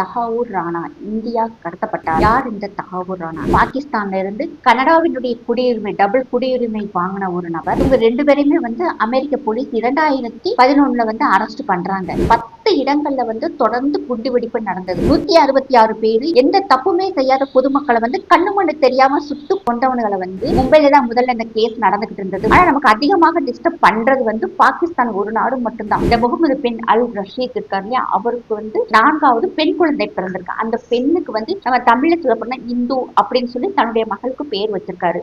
Tahawwur Rana India கடத்தப்பட்டார். யார் இந்த தஹாவூர் ராணா? பாகிஸ்தான்ல இருந்து கனடாவினுடைய குடியுரிமை டபுள் குடியுரிமை வாங்கின ஒரு நபர். இவங்க ரெண்டு பேரையுமே வந்து அமெரிக்க போலீஸ் இரண்டாயிரத்தி பதினொன்னுல வந்து அரெஸ்ட் பண்றாங்க. பத்து இடங்கள்ல வந்து தொடர்ந்து குண்டுவெடிப்பு நடந்தது. நூத்தி அறுபத்தி ஆறு பேர் எந்த தப்புமே செய்யாத பொதுமக்களை வந்து கண்ணு மண்ணு தெரியாம சுட்டு கொண்டவனுகளை வந்து மும்பைல தான் முதல்ல இந்த கேஸ் நடந்துகிட்டு இருந்தது. ஆனா நமக்கு அதிகமாக டிஸ்டர்ப் பண்றது வந்து பாகிஸ்தான் ஒரு நாடு மட்டும்தான். இந்த முகமது பின் அல் ரஷீத் இருக்காரு இல்லையா? அவருக்கு வந்து நான்காவது பெண் குழந்தை பிறந்திருக்கு. அந்த பெண்ணுக்கு வந்து நம்ம தமிழ்ல சொல்ல இந்து அப்படின்னு சொல்லி தன்னுடைய மகளுக்கு பேர் வச்சிருக்காரு.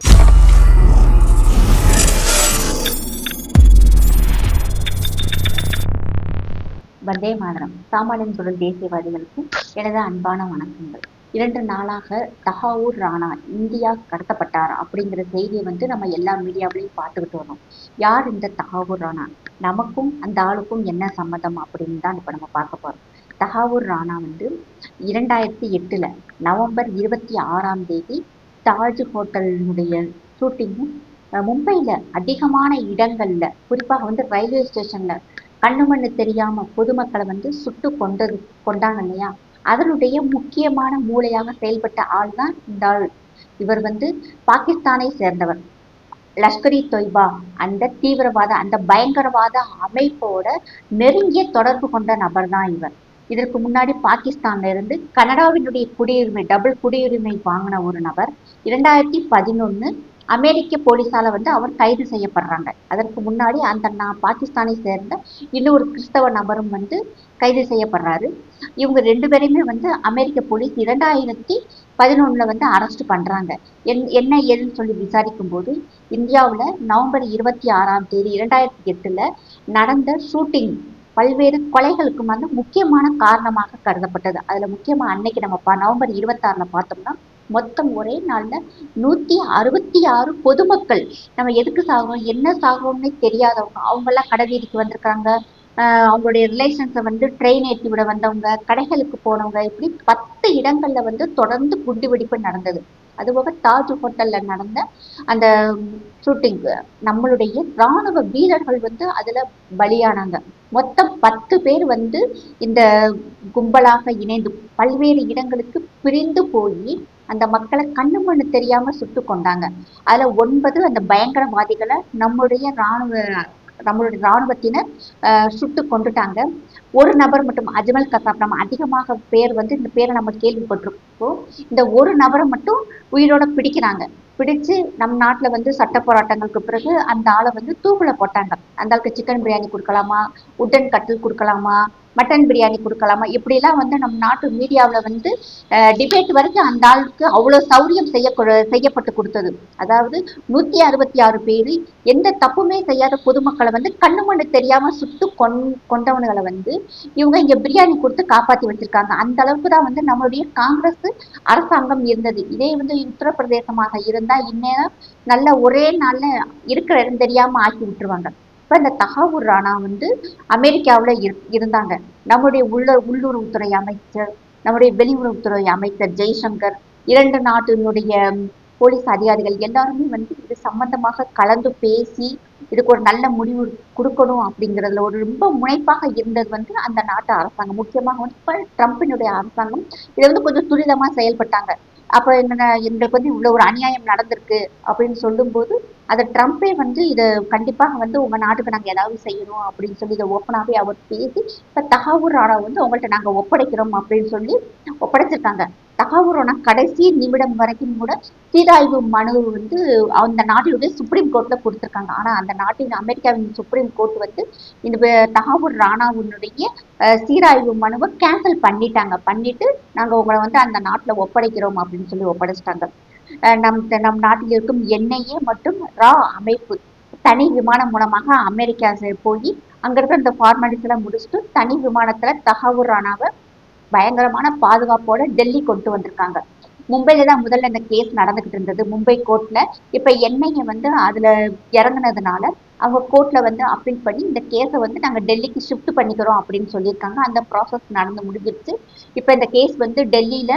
வந்தே மாதரம். சாமானியன் குரல் தேசியவாதிகளுக்கு எனது அன்பான வணக்கங்கள். இரண்டு நாளாக தஹாவூர் ராணா இந்தியா கடத்தப்பட்டார் அப்படிங்கிற செய்தியை வந்து நம்ம எல்லா மீடியாவிலையும் பார்த்துக்கிட்டு வரோம் யார் இந்த தஹாவூர் ராணா? நமக்கும் அந்த ஆளுக்கும் என்ன சம்மதம் அப்படின்னு தான் இப்போ நம்ம பார்க்க போறோம். தஹாவூர் ராணா வந்து இரண்டாயிரத்தி எட்டுல நவம்பர் இருபத்தி ஆறாம் தேதி தாஜ் ஹோட்டலினுடைய ஷூட்டிங்கும் மும்பையில அதிகமான இடங்கள்ல குறிப்பாக வந்து ரயில்வே ஸ்டேஷன்ல கண்ணு மண்ணு தெரியாம பொதுமக்களை வந்து சுட்டு கொண்டது கொண்டாங்க இல்லையா? அதனுடைய முக்கியமான மூளையாக செயல்பட்ட ஆள் தான் இந்த ஆள். இவர் வந்து பாகிஸ்தானை சேர்ந்தவர். லஷ்கர் இ தொய்பா அந்த தீவிரவாத அந்த பயங்கரவாத அமைப்போட நெருங்கிய தொடர்பு கொண்ட நபர் தான் இவர். இதற்கு முன்னாடி பாகிஸ்தான்ல இருந்து கனடாவினுடைய குடியுரிமை டபுள் குடியுரிமை வாங்கின ஒரு நபர். இரண்டாயிரத்தி பதினொன்னு அமெரிக்க போலீஸால் வந்து அவர் கைது செய்யப்படுறாங்க. அதற்கு முன்னாடி அந்த நான் பாகிஸ்தானை சேர்ந்த இன்னொரு கிறிஸ்தவ நபரும் வந்து கைது செய்யப்படுறாரு. இவங்க ரெண்டு பேரையுமே வந்து அமெரிக்க போலீஸ் இரண்டாயிரத்தி பதினொன்றில் வந்து அரெஸ்ட் பண்ணுறாங்க என் என்ன ஏதுன்னு சொல்லி விசாரிக்கும் போது இந்தியாவில் நவம்பர் இருபத்தி ஆறாம் தேதி இரண்டாயிரத்தி எட்டில் நடந்த ஷூட்டிங் பல்வேறு கொலைகளுக்கும் வந்து முக்கியமான காரணமாக கருதப்பட்டது. அதில் முக்கியமாக அன்னைக்கு நம்ம நவம்பர் இருபத்தாறுல பார்த்தோம்னா மொத்தம் ஒரே நாளில் நூற்றி அறுபத்தி ஆறு பொதுமக்கள். நம்ம எதுக்கு சாகிறோம்? என்ன சாகுறோம்னே தெரியாதவங்க. அவங்கெல்லாம் கடைவீதிக்கு கடை வீதிக்கு வந்திருக்காங்க அவங்களுடைய ரிலேஷன்ஸை வந்து ட்ரெயின் ஏற்றி விட வந்தவங்க கடைகளுக்கு போனவங்க இப்படி பத்து இடங்களில் வந்து தொடர்ந்து குண்டு வெடிப்பு நடந்தது அதுபோக தாஜ் ஹோட்டலில் நடந்த அந்த ஷூட்டிங் நம்மளுடைய ராணுவ வீரர்கள் வந்து அதில் பலியானாங்க. மொத்தம் பத்து பேர் வந்து இந்த கும்பலாக இணைந்து பல்வேறு இடங்களுக்கு பிரிந்து போய் அந்த மக்களை கண்ணு மண்ணு தெரியாம சுட்டு கொண்டாங்க. அதுல ஒன்பது அந்த பயங்கரவாதிகளை நம்முடைய ராணுவ நம்மளுடைய இராணுவத்தினர் சுட்டு கொண்டுட்டாங்க ஒரு நபர் மட்டும் அஜ்மல் கசாப் நம்ம அதிகமாக பேர் வந்து இந்த பேரை நம்ம கேள்விப்பட்டிருக்கோம் இந்த ஒரு நபரை மட்டும் உயிரோட பிடிக்கிறாங்க. பிடிச்சு நம் நாட்டுல வந்து சட்ட போராட்டங்களுக்கு பிறகு அந்த ஆளை வந்து தூக்குல போட்டாங்க. அந்த ஆளுக்கு சிக்கன் பிரியாணி கொடுக்கலாமா? உட்டன் கட்டில் கொடுக்கலாமா? மட்டன் பிரியாணி கொடுக்கலாமா? இப்படிலாம் வந்து நம் நாட்டு மீடியாவில் வந்து டிபேட் வரைக்கும் அந்த ஆளுக்கு அவ்வளோ சௌரியம் செய்ய செய்யப்பட்டு கொடுத்தது. அதாவது நூற்றி அறுபத்தி ஆறு பேர் எந்த தப்புமே செய்யாத பொதுமக்களை வந்து கண்ணு மண்ணு தெரியாமல் சுட்டு கொண் கொண்டவனுகளை வந்து இவங்க இங்கே பிரியாணி கொடுத்து காப்பாற்றி வச்சிருக்காங்க. அந்த அளவுக்கு தான் வந்து நம்மளுடைய காங்கிரஸ் அரசாங்கம் இருந்தது. இதே வந்து உத்தரப்பிரதேசமாக இருந்தா இந்நேரம் நல்ல ஒரே நாள்ல இருக்கிற தெரியாம ஆக்கி விட்டுருவாங்க. இப்ப இந்த தகாவூர் ராணா வந்து அமெரிக்காவில் இரு இருந்தாங்க. நம்முடைய உள்ள உள்ளுறவுத்துறை அமைச்சர் நம்முடைய வெளியுறவுத்துறை அமைச்சர் ஜெய்சங்கர் இரண்டு நாட்டினுடைய போலீஸ் அதிகாரிகள் எல்லாருமே வந்து இது சம்பந்தமாக கலந்து பேசி இதுக்கு ஒரு நல்ல முடிவு கொடுக்கணும் அப்படிங்கிறதுல ஒரு ரொம்ப முனைப்பாக இருந்தது வந்து அந்த நாட்டு அரசாங்கம். முக்கியமாக வந்து இப்போ ட்ரம்பினுடைய அரசாங்கம் இதை வந்து கொஞ்சம் துரிதமாக செயல்பட்டாங்க. அப்போ என்ன எங்களுக்கு வந்து இவ்வளோ ஒரு அநியாயம் நடந்திருக்கு அப்படின்னு சொல்லும்போது அதை ட்ரம்ப்பே வந்து இதை கண்டிப்பாக வந்து உங்கள் நாட்டுக்கு நாங்கள் ஏதாவது செய்யணும் அப்படின்னு சொல்லி இதை ஓப்பனாகவே அவர் பேசி இப்போ தகாவூர் ராணா வந்து உங்கள்ட்ட நாங்கள் ஒப்படைக்கிறோம் அப்படின்னு சொல்லி ஒப்படைச்சிருக்காங்க. தகாவூர் கடைசி நிமிடம் வரைக்கும் கூட சீராய்வு மனு வந்து அந்த நாட்டினுடைய சுப்ரீம் கோர்ட்ல கொடுத்துருக்காங்க. ஆனால் அந்த நாட்டின் அமெரிக்காவின் சுப்ரீம் கோர்ட் வந்து இந்த தகாவூர் ராணாவுனுடைய சீராய்வு மனுவை கேன்சல் பண்ணிட்டாங்க. பண்ணிட்டு நாங்கள் உங்களை வந்து அந்த நாட்டில் ஒப்படைக்கிறோம் அப்படின்னு சொல்லி ஒப்படைச்சிட்டாங்க. நம் நம் நாட்டில் இருக்கும் எண்ணெயே மற்றும் ரா அமைப்பு. தனி விமானம் மூலமாக அமெரிக்கா போய் அங்க இருக்கிற இந்த ஃபார்மாலிட்டிஸ் எல்லாம் முடிச்சுட்டு தனி விமானத்துல தகவல் ராணாவை பயங்கரமான பாதுகாப்போட டெல்லி கொண்டு வந்திருக்காங்க. மும்பையில தான் முதல்ல இந்த கேஸ் நடந்துகிட்டு இருந்தது. மும்பை கோர்ட்ல இப்ப என்ஐஏ வந்து அதுல இறங்குனதுனால அவங்க கோர்ட்ல வந்து அப்பீல் பண்ணி இந்த கேஸை வந்து நாங்க டெல்லிக்கு ஷிஃப்ட் பண்ணிக்கிறோம் அப்படின்னு சொல்லியிருக்காங்க. அந்த ப்ராசஸ் நடந்து முடிஞ்சிருச்சு. இப்ப இந்த கேஸ் வந்து டெல்லியில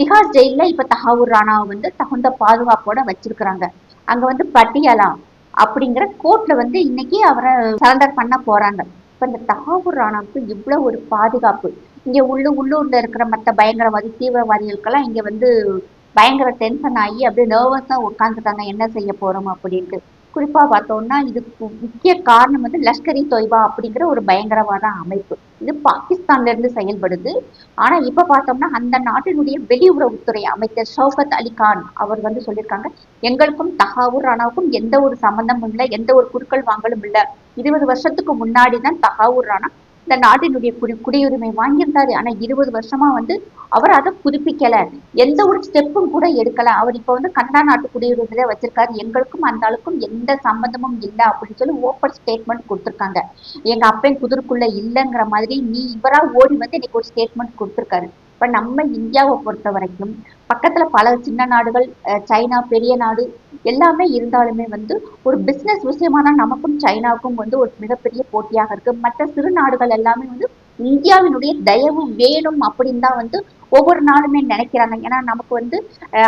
திஹார் ஜெயில இப்ப தஹாவூர் ராணாவை வந்து தகுந்த பாதுகாப்போட வச்சிருக்கிறாங்க. அங்க வந்து பட்டியாலா அப்படிங்கிற கோர்ட்ல வந்து இன்னைக்கு அவரை சரண்டர் பண்ண போறாங்க. இப்ப இந்த தஹாவூர் ராணாவுக்கு இவ்வளவு ஒரு பாதுகாப்பு. இங்க உள்ளு உள்ளூர்ல இருக்கிற மற்ற பயங்கரவாதி தீவிரவாதிகளுக்கெல்லாம் இங்க வந்து பயங்கர டென்ஷன் ஆகி அப்படியே நர்வஸாக உட்காந்துட்டாங்க என்ன செய்ய போறோம் அப்படின்ட்டு. குறிப்பா பார்த்தோம்னா இதுக்கு முக்கிய காரணம் வந்து லஷ்கர் இ தொய்பா அப்படிங்கிற ஒரு பயங்கரவாத அமைப்பு. இது பாகிஸ்தான்ல இருந்து செயல்படுது. ஆனா இப்ப பார்த்தோம்னா அந்த நாட்டினுடைய வெளியுறவுத்துறை அமைச்சர் ஷௌகத் அலி கான் அவர் வந்து சொல்லியிருக்காங்க எங்களுக்கும் தகாவூர் ராணாவுக்கும் எந்த ஒரு சம்பந்தமும் இல்லை. எந்த ஒரு குறுக்கள் வாங்கலும் இல்லை. இருபது வருஷத்துக்கு முன்னாடி தான் தகாவூர் ராணா இந்த நாட்டினுடைய குடி குடியுரிமை வாங்கியிருந்தாரு. ஆனா இருபது வருஷமா வந்து அவர் அதை புதுப்பிக்கல. எந்த ஒரு ஸ்டெப்பும் கூட எடுக்கல. அவர் இப்ப வந்து கனடா நாட்டு குடியுரிமையில வச்சிருக்காரு. எங்களுக்கும் அந்த ஆளுக்கும் எந்த சம்பந்தமும் இல்லை அப்படின்னு சொல்லி ஓப்பன் ஸ்டேட்மெண்ட் கொடுத்திருக்காங்க. எங்க அப்பன் குதிர்க்குள்ள இல்லைங்கிற மாதிரி நீ இவரா ஓடி வந்து இன்னைக்கு ஒரு ஸ்டேட்மெண்ட் கொடுத்திருக்காரு. இப்ப நம்ம இந்தியாவை பொறுத்த வரைக்கும் பக்கத்துல பல சின்ன நாடுகள் சைனா பெரிய நாடு எல்லாமே இருந்தாலுமே வந்து ஒரு பிசினஸ் விஷயமான நமக்கும் சைனாவுக்கும் வந்து ஒரு மிகப்பெரிய போட்டியாக இருக்கு. மற்ற சிறு நாடுகள் எல்லாமே வந்து இந்தியாவினுடைய தயவு வேணும் அப்படின்னு தான் வந்து ஒவ்வொரு நாளுமே நினைக்கிறாங்க. ஏன்னா நமக்கு வந்து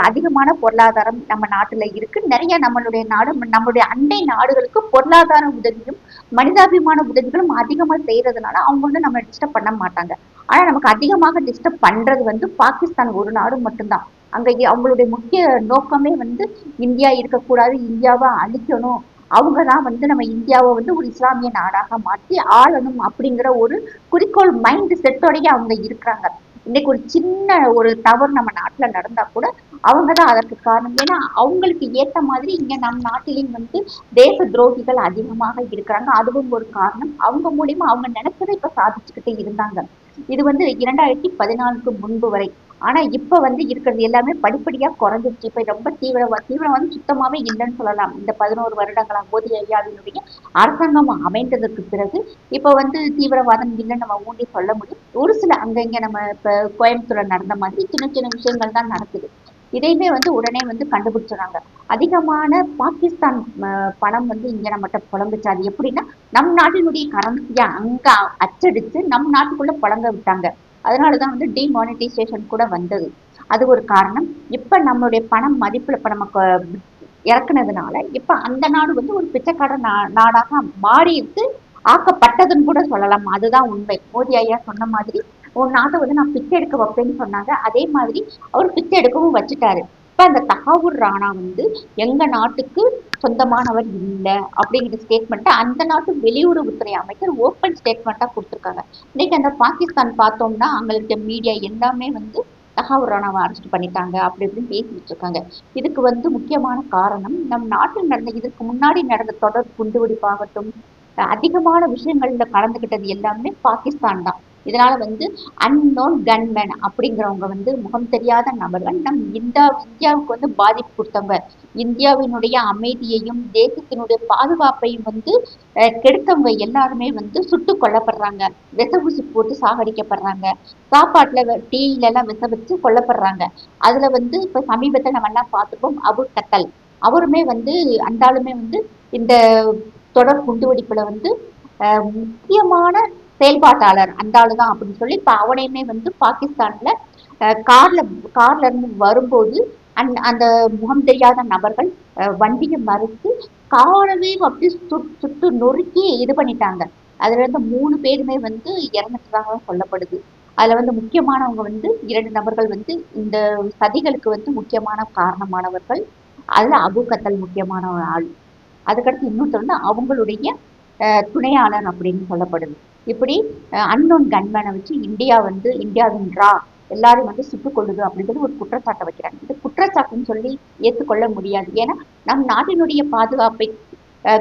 அதிகமான பொருளாதாரம் நம்ம நாட்டுல இருக்கு. நிறைய நம்மளுடைய நாடு நம்மளுடைய அண்டை நாடுகளுக்கு பொருளாதார உதவியும் மனிதாபிமான உதவிகளும் அதிகமா செய்யறதுனால அவங்க வந்து நம்ம டிஸ்டர்ப் பண்ண மாட்டாங்க. ஆனா நமக்கு அதிகமாக டிஸ்டர்ப் பண்றது வந்து பாகிஸ்தான் ஒரு நாடு மட்டும்தான். அங்க அவங்களுடைய முக்கிய நோக்கமே வந்து இந்தியா இருக்கக்கூடாது இந்தியாவை அழிக்கணும். அவங்க தான் வந்து நம்ம இந்தியாவை வந்து ஒரு இஸ்லாமிய நாடாக மாற்றி ஆளணும் அப்படிங்கிற ஒரு குறிக்கோள் மைண்ட் செட்டோடய அவங்க இருக்கிறாங்க. இன்னைக்கு ஒரு சின்ன ஒரு தவறு நம்ம நாட்டுல நடந்தா கூட அவங்க தான் அதற்கு காரணம். ஏன்னா அவங்களுக்கு ஏத்த மாதிரி இங்க நம் நாட்டிலையும் வந்து தேச துரோகிகள் அதிகமாக இருக்கிறாங்க. அதுவும் ஒரு காரணம். அவங்க மூலியமா அவங்க நினைச்சதை இப்ப சாதிச்சுக்கிட்டே இருந்தாங்க. இது வந்து இரண்டாயிரத்தி பதினாலுக்கு முன்பு வரை. ஆனா இப்ப வந்து இருக்கிறது எல்லாமே படிப்படியா குறைஞ்சிருச்சு. இப்ப ரொம்ப தீவிரவா வந்து சுத்தமாவே இல்லைன்னு சொல்லலாம். இந்த பதினோரு வருடங்களா மோதி ஐயாவினுடைய அரசாங்கம் அமைந்ததற்கு பிறகு இப்ப வந்து தீவிரவாதம் இல்லைன்னு நம்ம ஊண்டி சொல்ல முடியும். ஒரு சில அங்கங்க நம்ம இப்ப கோயம்புத்தூர்ல நடந்த மாதிரி சின்ன சின்ன விஷயங்கள் தான் நடக்குது. இதையுமே வந்து உடனே வந்து கண்டுபிடிச்சிடுறாங்க. அதிகமான பாகிஸ்தான் பணம் வந்து இங்க நம்மகிட்ட புலம்புச்சு. அது எப்படின்னா நம் நாட்டினுடைய கரன்சியா அங்க அச்சடிச்சு நம் நாட்டுக்குள்ள புலங்க விட்டாங்க. அதனாலதான் வந்து டிமானிட்டைசேஷன் கூட வந்தது. அது ஒரு காரணம். இப்ப நம்மளுடைய பணம் மதிப்புல இப்ப நம்ம கொ- இறக்குனதுனால இப்ப அந்த நாடு வந்து ஒரு பிச்சைக்கார நா நாடாக மாறிட்டு ஆக்கப்பட்டதுன்னு கூட சொல்லலாம். அதுதான் உண்மை. மோதி ஐயா சொன்ன மாதிரி உன் நாட்டை வந்து நான் பிச்சை எடுக்க வைப்பேன்னு சொன்னாங்க. அதே மாதிரி அவர் பிச்சை எடுக்கவும் வச்சுட்டாரு. இப்ப அந்த தகாவூர் ராணா வந்து எங்க நாட்டுக்கு சொந்தமானவர் இல்லை அப்படிங்கிற ஸ்டேட்மெண்ட்டை அந்த நாட்டு வெளியுறவுத்துறை அமைச்சர் ஓப்பன் ஸ்டேட்மெண்ட்டாக கொடுத்துருக்காங்க. இன்னைக்கு அந்த பாகிஸ்தான் பார்த்தோம்னா அவங்களுக்கு மீடியா எல்லாமே வந்து தகாவூர் ராணாவை அரெஸ்ட் பண்ணிட்டாங்க அப்படி இப்படின்னு பேசிட்டு இருக்காங்க. இதுக்கு வந்து முக்கியமான காரணம் நம் நாட்டில் நடந்த இதற்கு முன்னாடி நடந்த தொடர் குண்டுவெடிப்பாகட்டும் அதிகமான விஷயங்கள்ல கலந்துக்கிட்டது எல்லாமே பாகிஸ்தான் தான். இதனால வந்து அன்னோன் கன்மேன் அப்படிங்கிறவங்க வந்து முகம் தெரியாத நபர்கள். நம் இந்தியா இந்தியாவுக்கு வந்து பாதிப்பு கொடுத்தவங்க. இந்தியாவினுடைய அமைதியையும் தேசத்தினுடைய பாதுகாப்பையும் வந்து கெடுத்தவங்க எல்லாருமே வந்து சுட்டு கொல்லப்படுறாங்க. விஷ ஊசி போட்டு சாகடிக்கப்படுறாங்க. சாப்பாட்டுல டீயிலலாம் விச எல்லாம் வச்சு கொல்லப்படுறாங்க. அதுல வந்து இப்ப சமீபத்தில் நம்ம என்ன பார்த்துப்போம் அபு கத்தல். அவருமே வந்து அந்த ஆளுமே வந்து இந்த தொடர் குண்டுவெடிப்புல வந்து முக்கியமான செயல்பாட்டாளர் அந்த ஆளு தான் அப்படின்னு சொல்லி இப்ப அவனையுமே வந்து பாகிஸ்தான்ல கார்ல கார்ல இருந்து வரும்போது அந் அந்த முகம் தெரியாத நபர்கள் வண்டியை மறுத்து காரவே அப்படி சுட்டு சுட்டு நொறுக்கி இது பண்ணிட்டாங்க. அதுல இருந்து மூணு பேருமே வந்து இறந்துட்டதாக சொல்லப்படுது. அதுல வந்து முக்கியமானவங்க வந்து இரண்டு நபர்கள் வந்து இந்த சதிகளுக்கு வந்து முக்கியமான காரணமானவர்கள். அதுல அபு கத்தல் முக்கியமான ஆள். அதுக்கடுத்து இன்னொருத்தர் வந்து அவங்களுடைய அஹ், துணையாளர் அப்படின்னு சொல்லப்படுது. இப்படி அன்னோன் கன்மேனை வச்சு இந்தியா வந்து இந்தியாவின் ரா எல்லாரும் வந்து சுட்டுக் கொள்ளுது ஒரு குற்றச்சாட்டை வைக்கிறாங்க. இது குற்றச்சாட்டுன்னு சொல்லி ஏற்றுக்கொள்ள முடியாது. ஏன்னா நம் நாட்டினுடைய பாதுகாப்பை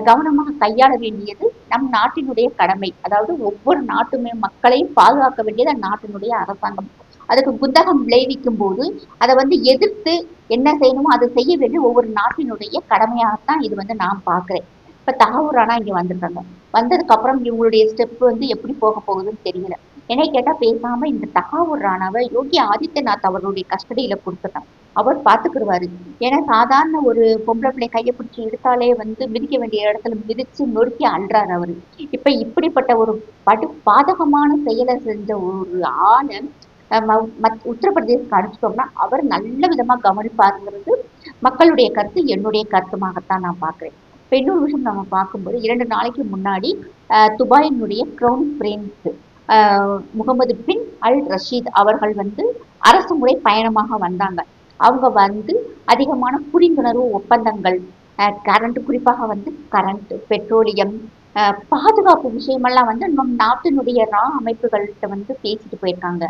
கவனமாக கையாள வேண்டியது நம் நாட்டினுடைய கடமை. அதாவது ஒவ்வொரு நாட்டுமே மக்களையும் பாதுகாக்க வேண்டியது அந்நாட்டினுடைய அரசாங்கம். அதுக்கு குந்தகம் விளைவிக்கும் போது அதை வந்து எதிர்த்து என்ன செய்யணுமோ அதை செய்ய வேண்டிய ஒவ்வொரு நாட்டினுடைய கடமையாகத்தான் இது வந்து நான் பார்க்குறேன். இப்ப தாவூரானா இங்கே வந்திருக்காங்க. வந்ததுக்கு அப்புறம் இவங்களுடைய ஸ்டெப் வந்து எப்படி போக போகுதுன்னு தெரியல. என்னை கேட்டா பேசாமல் இந்த தகாவூர் ராணாவை யோகி ஆதித்யநாத் அவருடைய கஸ்டடியில கொடுத்துட்டான். அவர் பார்த்துக்கிடுவாரு ஏன்னா சாதாரண ஒரு பொம்பளை பிள்ளை கையை பிடிச்சி இழுத்தாலே வந்து மிதிக்க வேண்டிய இடத்துல மிதிச்சு நொறுக்கி அன்றாரு அவரு. இப்ப இப்படிப்பட்ட ஒரு படு பாதகமான செயலை செஞ்ச ஒரு ஆளை ம- மத்- உத்தரப்பிரதேசத்துக்கு அனுப்பிச்சிட்டோம்னா அவர் நல்ல விதமா கவனிப்பாருங்கிறது மக்களுடைய கருத்து என்னுடைய கருத்துமாகத்தான் நான் பார்க்குறேன் இப்ப இன்னொரு விஷயம் நம்ம பார்க்கும்போது இரண்டு நாளைக்கு முன்னாடி துபாயினுடைய க்ரௌன் பிரின்ஸ் ஆஹ் முகமது பின் அல் ரஷீத் அவர்கள் வந்து அரசு முறை பயணமாக வந்தாங்க. அவங்க வந்து அதிகமான புரிந்துணர்வு ஒப்பந்தங்கள் கரண்ட் குறிப்பாக வந்து கரண்ட் பெட்ரோலியம் பாதுகாப்பு விஷயமெல்லாம் வந்து நம் நாட்டினுடைய ரா அமைப்புகள்கிட்ட வந்து பேசிட்டு போயிருக்காங்க.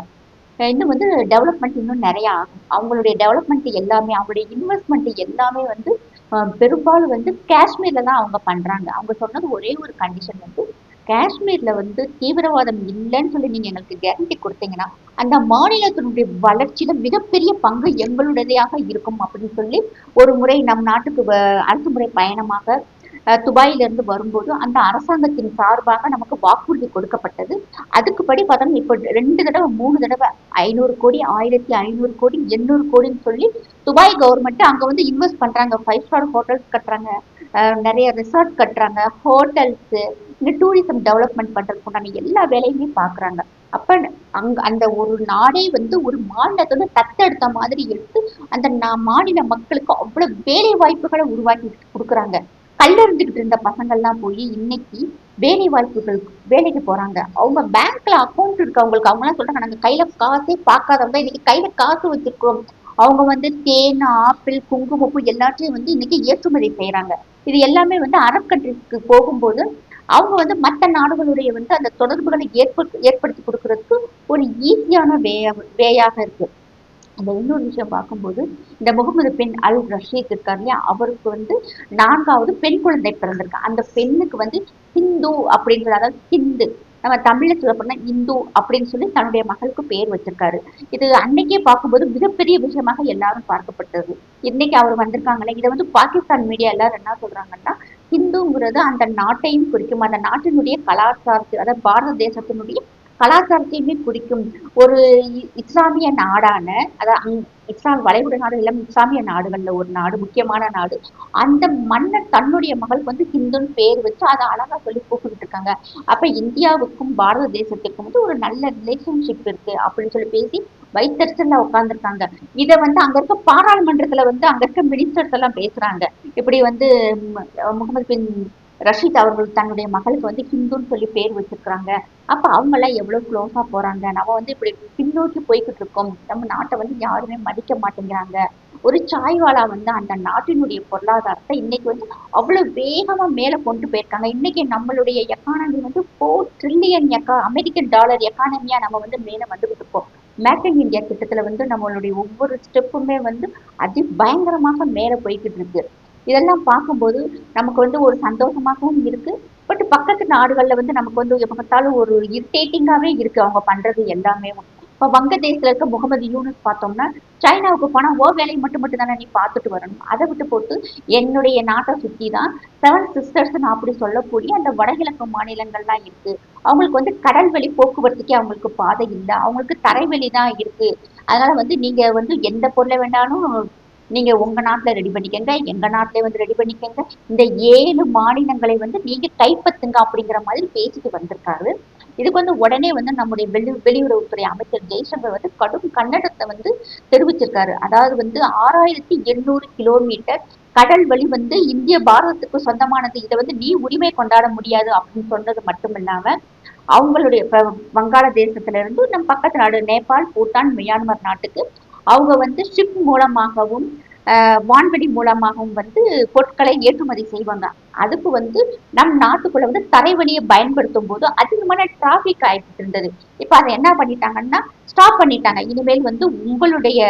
இன்னும் வந்து டெவலப்மெண்ட் இன்னும் நிறைய ஆகும். அவங்களுடைய டெவலப்மெண்ட் எல்லாமே அவங்களுடைய இன்வெஸ்ட்மெண்ட் எல்லாமே வந்து பெரும்பாலும் வந்து காஷ்மீர்ல தான் அவங்க பண்றாங்க. அவங்க சொன்னது ஒரே ஒரு கண்டிஷன் வந்து காஷ்மீர்ல வந்து தீவிரவாதம் இல்லைன்னு சொல்லி நீங்க எங்களுக்கு கேரண்டி கொடுத்தீங்கன்னா அந்த மாநிலத்தினுடைய வளர்ச்சியில மிகப்பெரிய பங்கு எங்களுடையதாக இருக்கும் அப்படின்னு சொல்லி ஒரு முறை நம் நாட்டுக்கு அரசு முறை பயணமாக துபாயிலிருந்து வரும்போது அந்த அரசாங்கத்தின் சார்பாக நமக்கு வாக்குறுதி கொடுக்கப்பட்டது. அதுக்குப்படி பார்த்தோம்னா இப்போ ரெண்டு தடவை மூணு தடவை ஐநூறு கோடி ஆயிரத்தி ஐநூறு கோடி எண்ணூறு கோடின்னு சொல்லி துபாய் கவர்மெண்ட் அங்க வந்து இன்வெஸ்ட் பண்றாங்க. ஃபைவ் ஸ்டார் ஹோட்டல்ஸ் கட்டுறாங்க. நிறைய ரிசார்ட் கட்டுறாங்க. ஹோட்டல்ஸ் இந்த டூரிசம் டெவலப்மெண்ட் பண்றதுக்கு உண்டான எல்லா வேலையுமே பாக்குறாங்க. அப்ப அங்க அந்த ஒரு நாடே வந்து ஒரு மாநிலத்தோட தத்தெடுத்த மாதிரி எடுத்து அந்த நா- மாநில மக்களுக்கு அவ்வளவு வேலை வாய்ப்புகளை உருவாக்கி கொடுக்குறாங்க. கல்லறிஞ்சுக்கிட்டு இருந்த பசங்கள்லாம் போய் இன்னைக்கு வேலை வாய்ப்புகள் வேலைக்கு போறாங்க. அவங்க பேங்க்ல அக்கௌண்ட் இருக்கவங்களுக்கு அவங்க எல்லாம் சொல்றாங்க நாங்க கையில காசே பார்க்காதவங்க இன்னைக்கு கையில காசு வச்சிருக்கோம் அவங்க வந்து தேன் ஆப்பிள் குங்குமப்பூ எல்லாத்தையும் வந்து இன்னைக்கு ஏற்றுமதி செய்யறாங்க. இது எல்லாமே வந்து அரப் கண்ட்ரிக்கு போகும்போது அவங்க வந்து மற்ற நாடுகளுடைய வந்து அந்த தொடர்புகளை ஏற்ப ஏற்படுத்தி கொடுக்கறதுக்கு ஒரு ஈஸியான வே வேயாக இருக்கு. அந்த இன்னொரு விஷயம் பார்க்கும்போது இந்த முகமது பின் அல் ரஷீத் இருக்கார் இல்லையா? அவருக்கு வந்து நான்காவது பெண் குழந்தை பிறந்திருக்கு. அந்த பெண்ணுக்கு வந்து ஹிந்து அப்படின்றது அதாவது ஹிந்து. நம்ம தமிழ்ல சொல்ல இந்து அப்படின்னு சொல்லி தன்னுடைய மகளுக்கு பேர் வச்சிருக்காரு. இது அன்னைக்கே பார்க்கும்போது மிகப்பெரிய விஷயமாக எல்லாரும் பார்க்கப்பட்டது. இன்னைக்கு அவர் வந்திருக்காங்களே இதை வந்து பாகிஸ்தான் மீடியா எல்லாரும் என்ன சொல்றாங்கன்னா ஹிந்துங்கிறது அந்த நாட்டையும் குறிக்கும். அந்த நாட்டினுடைய கலாச்சாரத்தை அதாவது பாரத தேசத்தினுடைய கலாச்சாரத்தையுமே குறிக்கும் ஒரு இஸ்லாமிய நாடான அதாவது இஸ்லாம் வளைகுடா நாடு எல்லாம் இஸ்லாமிய நாடுகள்ல ஒரு நாடு முக்கியமான நாடு. அந்த மன்னர் தன்னுடைய மகளுக்கு வந்து ஹிந்துன்னு பேர் வச்சு அதை அழகா சொல்லி கூப்பிட்டு இருக்காங்க. அப்ப இந்தியாவுக்கும் பாரத தேசத்துக்கும் வந்து ஒரு நல்ல ரிலேஷன்ஷிப் இருக்கு அப்படின்னு சொல்லி பேசி வைத்தறிச்சல்ல உட்காந்துருக்காங்க இத வந்து அங்க இருக்க பாராளுமன்றத்துல வந்து அங்க இருக்க மினிஸ்டர்ஸ் எல்லாம் பேசுறாங்க. இப்படி வந்து முகமது பின் ரஷீத் அவர்கள் தன்னுடைய மகளுக்கு வந்து ஹிந்துன்னு சொல்லி பேர் வச்சிருக்கிறாங்க. அப்ப அவங்க எல்லாம் எவ்வளவு க்ளோஸா போறாங்க? நம்ம வந்து இப்படி பின்னோக்கி போய்கிட்டு இருக்கோம். நம்ம நாட்டை வந்து யாருமே மதிக்க மாட்டேங்கிறாங்க. ஒரு சாய்வாலா வந்து அந்த நாட்டினுடைய பொருளாதாரத்தை இன்னைக்கு வந்து அவ்வளவு வேகமா மேல கொண்டு போயிருக்காங்க. இன்னைக்கு நம்மளுடைய எக்கானமி வந்து ஃபோர் ட்ரில்லியன் எக்கா அமெரிக்கன் டாலர் எக்கானமியா நம்ம வந்து மேல வந்துகிட்டு இருக்கோம். மேக் இன் இந்தியா திட்டத்துல வந்து நம்மளுடைய ஒவ்வொரு ஸ்டெப்புமே வந்து அதி பயங்கரமாக மேல போய்கிட்டு இருக்கு. இதெல்லாம் பார்க்கும்போது நமக்கு வந்து ஒரு சந்தோஷமாகவும் இருக்கு. பட் பக்கத்து நாடுகளில் வந்து நமக்கு வந்து எப்ப பார்த்தாலும் ஒரு இரிட்டேட்டிங்காகவே இருக்கு அவங்க பண்ணுறது எல்லாமே. இப்போ வங்கதேசத்தில் இருக்க முகமது யூனுஸ் பார்த்தோம்னா சைனாவுக்கு போனால் ஓ வேலையை மட்டும் மட்டும் தானே நீ பார்த்துட்டு வரணும். அதை விட்டு போட்டு என்னுடைய நாட்டை சுற்றி தான் செவன் சிஸ்டர்ஸ்னு அப்படி சொல்லக்கூடிய அந்த வடகிழக்கு மாநிலங்கள்லாம் இருக்குது அவங்களுக்கு வந்து கடல் வழி போக்குவரத்துக்கே அவங்களுக்கு பாதை இல்லை. அவங்களுக்கு தரைவெளி தான் இருக்குது அதனால் வந்து நீங்கள் வந்து எந்த பொருளை வேணாலும் நீங்க உங்க நாட்டுல ரெடி பண்ணிக்கங்க எங்க நாட்டிலே வந்து ரெடி பண்ணிக்கங்க. இந்த ஏழு மாநிலங்களை வந்து நீங்க கைப்பற்றுங்க அப்படிங்கிற மாதிரி பேசிட்டு வந்திருக்காரு. இதுக்கு வந்து உடனே வந்து நம்முடைய வெளி வெளியுறவுத்துறை அமைச்சர் ஜெய்சங்கர் வந்து கடும் கன்னடத்தை வந்து தெரிவிச்சிருக்காரு. அதாவது வந்து ஆறாயிரத்தி எண்ணூறு கிலோமீட்டர் கடல் வழி வந்து இந்திய பாரதத்துக்கு சொந்தமானது. இதை வந்து நீ உரிமை கொண்டாட முடியாது அப்படின்னு சொன்னது மட்டும் இல்லாம அவங்களுடைய வங்காள தேசத்துல இருந்து நம்ம பக்கத்து நாடு நேபாள் பூட்டான் மியான்மர் நாட்டுக்கு அவங்க வந்து ஷிப் மூலமாகவும் வான்வெளி மூலமாகவும் வந்து பொருட்களை ஏற்றுமதி செய்வாங்க. அதுக்கு வந்து நம் நாட்டுக்குள்ள வந்து தரைவழியை பயன்படுத்தும் போது அதிகமான டிராபிக் ஆயிட்டு இருந்தது. இப்ப அதை என்ன பண்ணிட்டாங்கன்னா ஸ்டாப் பண்ணிட்டாங்க. இனிமேல் வந்து உங்களுடைய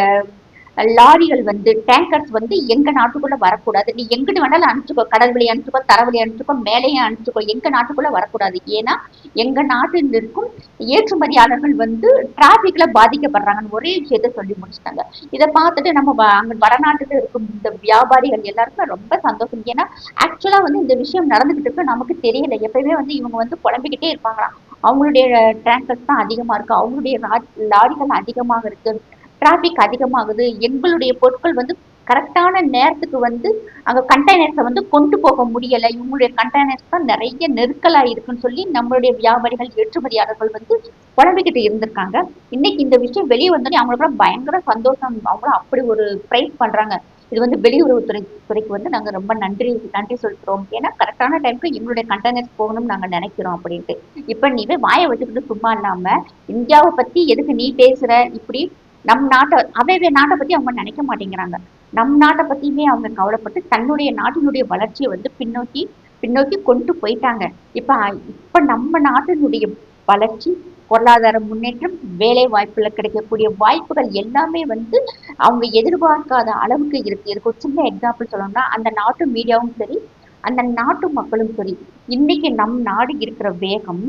லாரிகள் வந்து டேங்கர்ஸ் வந்து எங்க நாட்டுக்குள்ள வரக்கூடாது. நீ எங்கிட்டு வேணாலும் அனுப்பிச்சுக்கோ. கடல் வழி அனுப்பிச்சுக்கோ தரவழி அனுப்பிச்சுக்கோ மேலேயும் அனுப்பிச்சுக்கோ. எங்க நாட்டுக்குள்ள வரக்கூடாது. ஏன்னா எங்க நாட்டில் இருக்கும் ஏற்றுமதியாளர்கள் வந்து டிராபிக்ல பாதிக்கப்படுறாங்கன்னு ஒரே விஷயத்த சொல்லி முடிச்சிட்டாங்க. இதை பார்த்துட்டு நம்ம வ- அங்க வடநாட்டுல இருக்கும் இந்த வியாபாரிகள் எல்லாருக்கும் ரொம்ப சந்தோஷம். ஏன்னா ஆக்சுவலா வந்து இந்த விஷயம் நடந்துகிட்டு இருக்கு. நமக்கு தெரியல. எப்பயுமே வந்து இவங்க வந்து புலம்பிக்கிட்டே இருப்பாங்களாம். அவங்களுடைய டேங்கர்ஸ் தான் அதிகமா இருக்கு. அவங்களுடைய லாரிகள் அதிகமாக இருக்கு. டிராஃபிக் அதிகமாகுது எங்களுடைய பொருட்கள் வந்து கரெக்டான நேரத்துக்கு வந்து அங்கே கண்டெய்னர்ஸை வந்து கொண்டு போக முடியல. இவங்களுடைய கண்டெய்னர்ஸ் தான் நிறைய நெருக்கலாக இருக்குன்னு சொல்லி நம்மளுடைய வியாபாரிகள் ஏற்றுமதியாளர்கள் வந்து குழம்பிக்கிட்டு இருந்திருக்காங்க. இன்னைக்கு இந்த விஷயம் வெளியே வந்தோடனே அவங்களுக்கு பயங்கர சந்தோஷம். அவங்களும் அப்படி ஒரு ப்ரைஸ் பண்ணுறாங்க இது வந்து வெளியுறவுத்துறை துறைக்கு வந்து நாங்கள் ரொம்ப நன்றி நன்றி சொல்கிறோம் ஏன்னா கரெக்டான டைமுக்கு எங்களுடைய கண்டெய்னர்ஸ் போகணும்னு நாங்கள் நினைக்கிறோம் அப்படின்ட்டு. இப்போ நீ வாயை வச்சுக்கிட்டு சும்மா இல்லாமல் இந்தியாவை பற்றி எதுக்கு நீ பேசுகிற இப்படி நம் நாட்டை அவைவே நாட்டை பற்றி அவங்க நினைக்க மாட்டேங்கிறாங்க. நம் நாட்டை பற்றியுமே அவங்க கவலைப்பட்டு தன்னுடைய நாட்டினுடைய வளர்ச்சியை வந்து பின்னோக்கி பின்னோக்கி கொண்டு போயிட்டாங்க. இப்போ இப்போ நம்ம நாட்டினுடைய வளர்ச்சி பொருளாதார முன்னேற்றம் வேலை வாய்ப்புல கிடைக்கக்கூடிய வாய்ப்புகள் எல்லாமே வந்து அவங்க எதிர்பார்க்காத அளவுக்கு இருக்கு. இதுக்கு ஒரு சின்ன எக்ஸாம்பிள் சொல்லணும்னா அந்த நாட்டு மீடியாவும் சரி அந்த நாட்டு மக்களும் சரி இன்னைக்கு நம் நாடு இருக்கிற வேகம்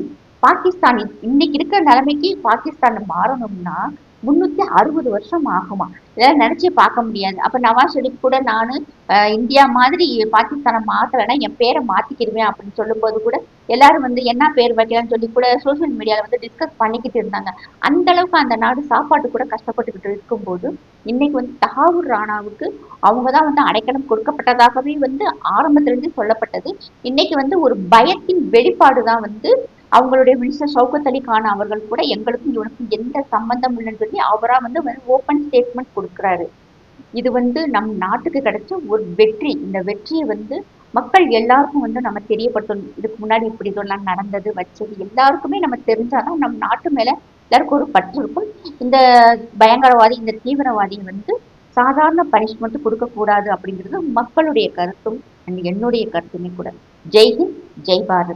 பாகிஸ்தான் இன்னைக்கு இருக்கிற நிலைமைக்கு பாகிஸ்தான் மாறணும்னா முன்னூத்தி அறுபது வருஷம் ஆகுமா? இதெல்லாம் நினைச்சே பார்க்க முடியாது. அப்ப நவாஸ் ஷெரீப் கூட நானு இந்தியா மாதிரி பாகிஸ்தானை மாத்தலைன்னா என் பேரை மாத்திக்கிடுவேன் அப்படின்னு சொல்லும்போது கூட எல்லாரும் வந்து என்ன பேர் வைக்கலாம்னு சொல்லி கூட சோசியல் மீடியால வந்து டிஸ்கஸ் பண்ணிக்கிட்டு இருந்தாங்க. அந்த அளவுக்கு அந்த நாடு சாப்பாட்டு கூட கஷ்டப்பட்டுக்கிட்டு இருக்கும்போது இன்னைக்கு வந்து தகாவூர் ராணாவுக்கு அவங்க தான் வந்து அடைக்கலம் கொடுக்கப்பட்டதாகவே வந்து ஆரம்பத்திலிருந்து சொல்லப்பட்டது. இன்னைக்கு வந்து ஒரு பயத்தின் வெளிப்பாடு தான் வந்து அவங்களுடைய மினிஸ்டர் ஷவுகத் அலி கான் அவர்கள் கூட எங்களுக்கும் இவனுக்கும் எந்த சம்பந்தம் இல்லைன்னு சொல்லி அவரா வந்து ஓப்பன் ஸ்டேட்மெண்ட் கொடுக்குறாரு. இது வந்து நம் நாட்டுக்கு கிடைச்ச ஒரு வெற்றி. இந்த வெற்றியை வந்து மக்கள் எல்லாருக்கும் வந்து நம்ம தெரியப்படுத்தணும். இதுக்கு முன்னாடி இப்படி இதெல்லாம் நடந்தது வச்சது எல்லாருக்குமே நம்ம தெரிஞ்சாதான் நம் நாட்டு மேல எல்லாருக்கும் ஒரு பற்று இருக்கும். இந்த பயங்கரவாதி இந்த தீவிரவாதி வந்து சாதாரண பனிஷ்மெண்ட் கொடுக்கக்கூடாது அப்படிங்கிறது மக்களுடைய கருத்தும் என்னுடைய கருத்துமே கூட. ஜெய்ஹிந்த் ஜெய் பாரத்.